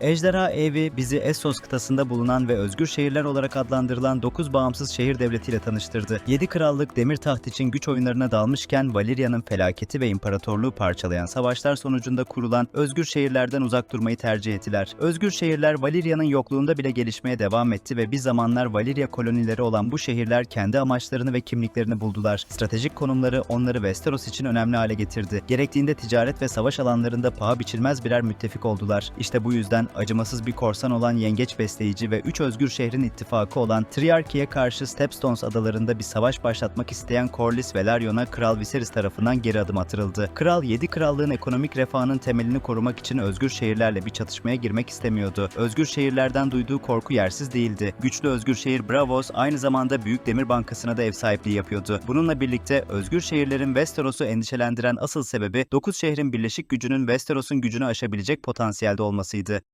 Ejderha Evi bizi Essos kıtasında bulunan ve özgür şehirler olarak adlandırılan 9 bağımsız şehir devletiyle tanıştırdı. 7 krallık demir taht için güç oyunlarına dalmışken Valyria'nın felaketi ve imparatorluğu parçalayan savaşlar sonucunda kurulan özgür şehirlerden uzak durmayı tercih ettiler. Özgür şehirler Valyria'nın yokluğunda bile gelişmeye devam etti ve bir zamanlar Valyria kolonileri olan bu şehirler kendi amaçlarını ve kimliklerini buldular. Stratejik konumları onları Westeros için önemli hale getirdi. Gerektiğinde ticaret ve savaş alanlarında paha biçilmez birer müttefik oldular. İşte bu yüzden acımasız bir korsan olan Yengeç Besleyici ve 3 özgür şehrin ittifakı olan Triarchy'e karşı Stepstones adalarında bir savaş başlatmak isteyen Corlys Velaryon'a Kral Viserys tarafından geri adım atıldı. Kral 7 krallığın ekonomik refahının temelini korumak için özgür şehirlerle bir çatışmaya girmek istemiyordu. Özgür şehirlerden duyduğu korku yersiz değildi. Güçlü özgür şehir Bravos aynı zamanda Büyük Demir Bankası'na da ev sahipliği yapıyordu. Bununla birlikte özgür şehirlerin Westeros'u endişelendiren asıl sebebi 9 şehrin birleşik gücünün Westeros'un gücünü aşabilecek potansiyelde olmasıydı.